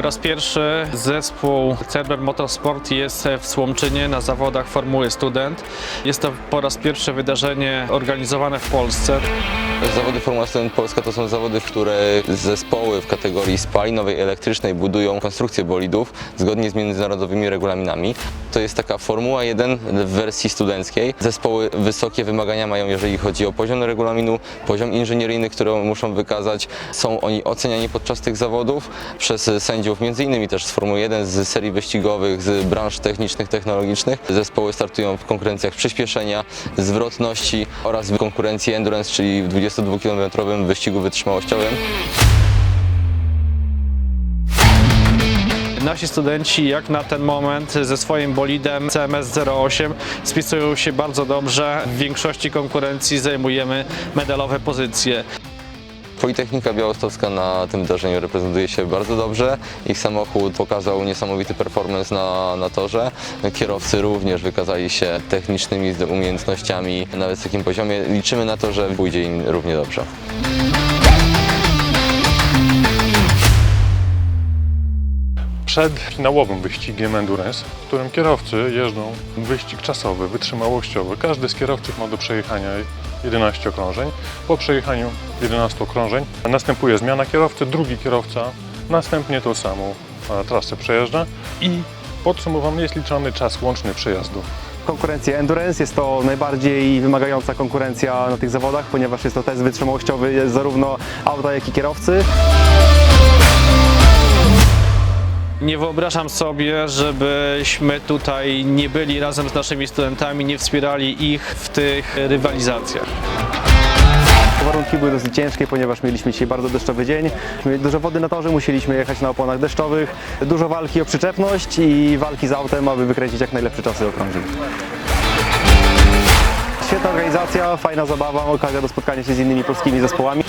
Po raz pierwszy zespół Cerber Motorsport jest w Słomczynie na zawodach Formuły Student. Jest to po raz pierwszy wydarzenie organizowane w Polsce. Zawody Formuła Student Polska to są zawody, w które zespoły w kategorii spalinowej, elektrycznej budują konstrukcje bolidów zgodnie z międzynarodowymi regulaminami. To jest taka Formuła 1 w wersji studenckiej. Zespoły wysokie wymagania mają, jeżeli chodzi o poziom regulaminu, poziom inżynieryjny, który muszą wykazać. Są oni oceniani podczas tych zawodów przez sędziów, między innymi też z Formuły 1, z serii wyścigowych, z branż technicznych, technologicznych. Zespoły startują w konkurencjach przyspieszenia, zwrotności oraz w konkurencji endurance, czyli w 22-kilometrowym wyścigu wytrzymałościowym. Nasi studenci jak na ten moment ze swoim bolidem CMS-08 spisują się bardzo dobrze. W większości konkurencji zajmujemy medalowe pozycje. Politechnika Białostocka na tym wydarzeniu reprezentuje się bardzo dobrze. Ich samochód pokazał niesamowity performance na, na torze. Kierowcy również wykazali się technicznymi umiejętnościami na wysokim poziomie. Liczymy na to, że pójdzie im równie dobrze. Przed finałowym wyścigiem Endurance, w którym kierowcy jeżdżą wyścig czasowy, wytrzymałościowy. Każdy z kierowców ma do przejechania 11 okrążeń. Po przejechaniu 11 okrążeń następuje zmiana kierowcy, drugi kierowca następnie tą samą trasę przejeżdża i podsumowany jest liczony czas łączny przejazdu. Konkurencja Endurance jest to najbardziej wymagająca konkurencja na tych zawodach, ponieważ jest to test wytrzymałościowy zarówno auta, jak i kierowcy. Nie wyobrażam sobie, żebyśmy tutaj nie byli razem z naszymi studentami, nie wspierali ich w tych rywalizacjach. Warunki były dosyć ciężkie, ponieważ mieliśmy dzisiaj bardzo deszczowy dzień. Dużo wody na torze, musieliśmy jechać na oponach deszczowych. Dużo walki o przyczepność i walki z autem, aby wykręcić jak najlepsze czasy okrążeń. Świetna organizacja, fajna zabawa, okazja do spotkania się z innymi polskimi zespołami.